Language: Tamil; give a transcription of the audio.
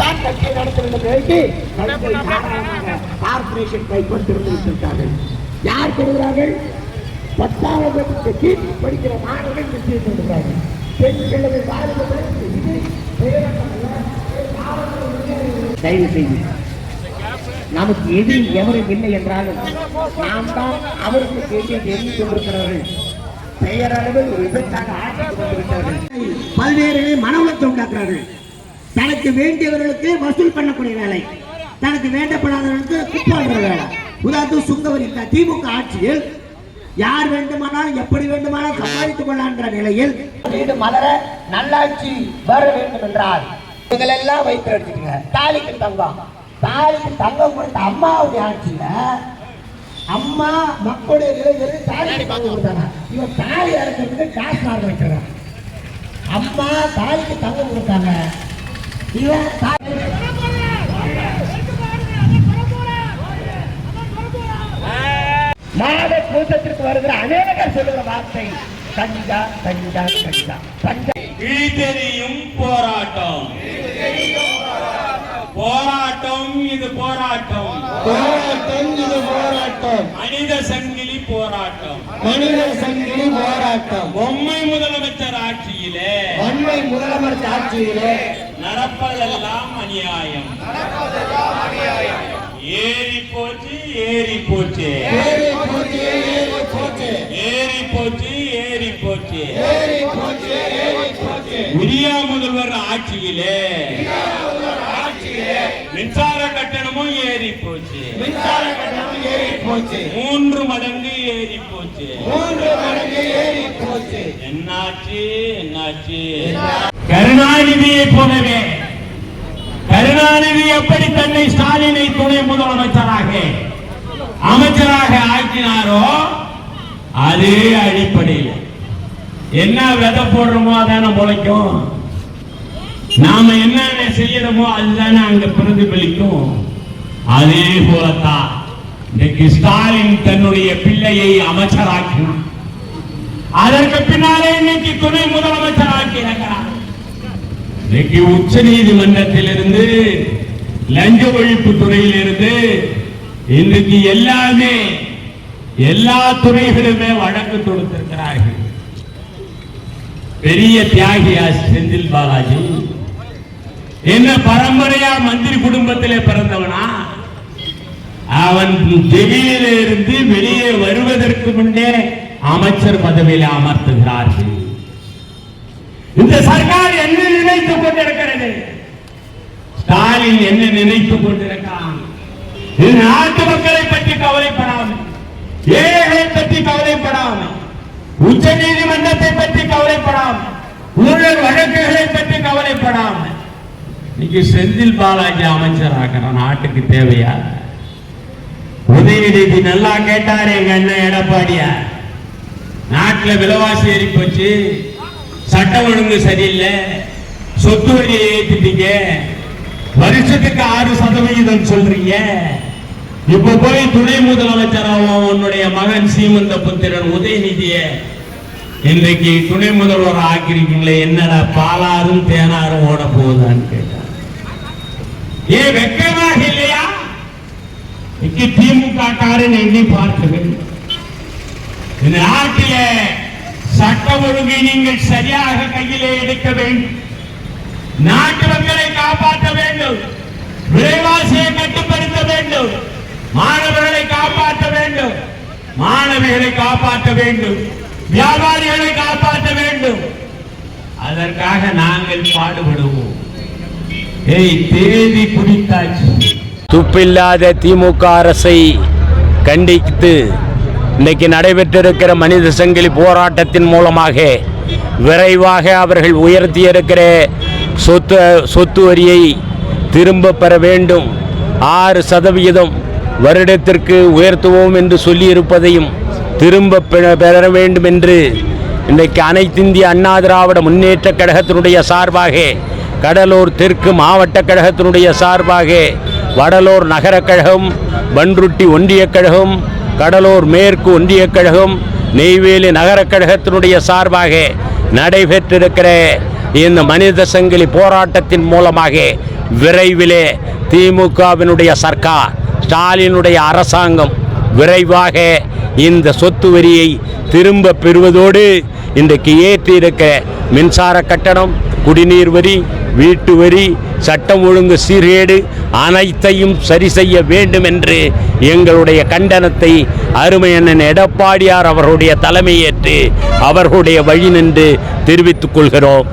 தான் கட்சியை நடத்த வேண்டும் எழுதி கார்பரேஷன் கைப்பற்றிருந்து விட்டிருக்கார்கள் யார் பெறுகிறார்கள் பத்தாவது கீழ் படிக்கிற மாணவர்கள் நிச்சயம் பெறுகிறார்கள். பெண்களது தயவு செய்து நமக்கு எது எவரும் இல்லை என்றாலும் நாம் தான் அவருக்கு தெரியாது எண்ணிக் கொண்டிருக்கிறார்கள். பெயரளவில் ஒரு விபத்தாக ஆட்சி கொண்டிருக்கிறார்கள் பல்வேறு மன உலத்தை உண்டாக்குறார்கள் தனக்கு வேண்டியவர்களுக்கு வசூல் பண்ணக்கூடிய வேலை. தனக்கு வேண்டப்படாதவர்களுக்கு குப்பாடுற வேலை. உதாரணத்துக்கு சுங்கவரி இந்த திமுக ஆட்சியில் யார் வேண்டுமானாலும் எப்படி வேண்டுமானாலும் சம்பாதித்துக் கொள்ளான்ற நிலையில் மீண்டும் மலர நல்லாட்சி வர வேண்டும் என்றால் இவங்களெல்லாம் வைத்து எடுத்துக்கங்க தாலிக்கு தங்கம். தாலிக்கு தங்கம் கொடுத்த அம்மாவுடைய ஆட்சியில அம்மா மக்களுடைய இளைஞர்கள் தாலி தங்கம் கொடுத்தாங்க. இவன் தாலி இறக்கிறதுக்கு காசு மார்க் வைக்கிறான் அம்மா தாலிக்கு தங்கம் கொடுத்தாங்க. மாத கூட்டத்திற்கு வருகிற அநேகர் சொல்லுகிற வார்த்தை தஞ்சா தஞ்சா தஞ்சா தஞ்சா. தெரியும் போராட்டம். போராட்டம் இது போராட்டம். போராட்டம் இது போராட்டம். மனித சங்கிலி போராட்டம். மனித சங்கிலி போராட்டம். பொம்மை முதலமைச்சர் ஆட்சியிலே. அண்மை முதலமைச்சர் ஆட்சியிலே. நடப்பதெல்லாம் அநியாயம். ஏறி போச்சு ஏறி போச்சு. ஏறி போச்சு ஏறி போச்சு. ஏறி போச்சு ஏறி போச்சு. ஏறி போச்சு ஏறி போச்சு. உரியா முதல்வர் ஆட்சியிலே மின்சார கட்டணமும் ஏறி போச்சு மின்சார கட்டணம் ஏறி போச்சு மூன்று மடங்கு ஏறி போச்சு மூன்று மடங்கு ஏறி போச்சு என்னாச்சு? என்னாச்சு? கருணாநிதியை போலவே. கருணாநிதி எப்படி தன்னை ஸ்டாலினை துணை முதலமைச்சராக அமைச்சராக ஆக்கினாரோ அதே அடிப்படையில். என்ன விதை போடுறோமோ அதான முளைக்கும். நாம என்னென்ன செய்யறோமோ அதுதானே அங்க பிரதிபலிக்கும். அதே போலத்தான் இன்னைக்கு ஸ்டாலின் தன்னுடைய பிள்ளையை அமைச்சராக்கினார் அதற்கு பின்னாலே இன்னைக்கு துணை முதலமைச்சர் ஆக்கியிருக்கிறார் இன்னைக்கு உச்ச நீதிமன்றத்திலிருந்து லஞ்ச ஒழிப்பு துறையிலிருந்து இன்றைக்கு எல்லாமே எல்லா துறைகளுமே வழக்கு தொடுத்திருக்கிறார்கள். பெரிய தியாகியா செந்தில் பாலாஜி என்ன பரம்பரையா மந்திரி குடும்பத்திலே பிறந்தவனா? அவன் திடீரில் இருந்து வெளியே வருவதற்கு முன்னே அமைச்சர் பதவியில் அமர்த்துகிறார்கள். இந்த சர்க்கார் என்ன நினைத்துக் கொண்டிருக்கிறது? ஸ்டாலின் என்ன நினைத்துக் கொண்டிருக்கிறான் இது நாட்டு மக்களை பற்றி கவலைப்படாமல் ஏழைகளை பற்றி கவலைப்படாமல் உச்ச நீதிமன்றத்தை பற்றி கவலைப்படாமல் ஊழல் வழக்குகளை பற்றி கவலைப்படாமல் இன்னைக்கு செந்தில் பாலாஜி அமைச்சராகிற நாட்டுக்கு தேவையா? உதயநிதி நல்லா கேட்டாரு எங்க அண்ணன் எடப்பாடியா. நாட்டுல விலைவாசி ஏறி போச்சு. சட்ட ஒழுங்கு சரியில்லை. சொத்து வரியை ஏற்றிட்டீங்க வருஷத்துக்கு ஆறு சதவிகிதம் சொல்றீங்க. இப்ப போய் துணை முதலமைச்சராகவும் உன்னுடைய மகன் சீமந்த புத்திரன் உதயநிதிய இன்றைக்கு துணை முதல்வர் ஆக்கிருக்கீங்களே என்னடா பாலாறும் தேனாரும் ஓட போகுதான்னு கேட்டார் ஏன் வெக்கமாக இல்லையா? இன்னைக்கு திமுக காரன் எண்ணி பார்க்க வேண்டும் இந்த நாட்டிலே சட்ட ஒழுங்கை நீங்கள் சரியாக கையிலே எடுக்க வேண்டும். நாட்டு மக்களை காப்பாற்ற வேண்டும். விலைவாசியை கட்டுப்படுத்த வேண்டும். மாணவர்களை காப்பாற்ற வேண்டும். மாணவிகளை காப்பாற்ற வேண்டும். வியாபாரிகளை காப்பாற்ற வேண்டும். அதற்காக நாங்கள் பாடுபடுவோம். தேதி துப்பில்லாத திமுக அரசை கண்டித்து இன்னைக்கு நடைபெற்றிருக்கிற மனித சங்கிலி போராட்டத்தின் மூலமாக விரைவாக அவர்கள் உயர்த்தியிருக்கிற சொத்து சொத்து வரியை திரும்ப பெற வேண்டும். ஆறு சதவிகிதம் வருடத்திற்கு உயர்த்துவோம் என்று சொல்லியிருப்பதையும் திரும்ப பெற- பெற வேண்டும் என்று இன்றைக்கு அனைத்திந்திய அண்ணா திராவிட முன்னேற்ற கழகத்தினுடைய சார்பாக கடலூர் தெற்கு மாவட்ட கழகத்தினுடைய சார்பாக வடலூர் நகரக் கழகம் பன்ருட்டி ஒன்றியக் கழகம் கடலூர் மேற்கு ஒன்றியக் கழகம் நெய்வேலி நகரக் கழகத்தினுடைய சார்பாக நடைபெற்றிருக்கிற இந்த மனித சங்கிலி போராட்டத்தின் மூலமாக விரைவிலே திமுகவினுடைய சர்க்கார் ஸ்டாலினுடைய அரசாங்கம் விரைவாக இந்த சொத்து வரியை திரும்ப பெறுவதோடு இன்றைக்கு ஏற்றியிருக்க மின்சார கட்டணம் குடிநீர் வரி வீட்டு வரி சட்டம் ஒழுங்கு சீர்கேடு அனைத்தையும் சரி செய்ய வேண்டும் என்று எங்களுடைய கண்டனத்தை அருமையண்ணன் எடப்பாடியார் அவர்களுடைய தலைமையேற்று அவர்களுடைய வழி நின்று தெரிவித்துக் கொள்கிறோம்.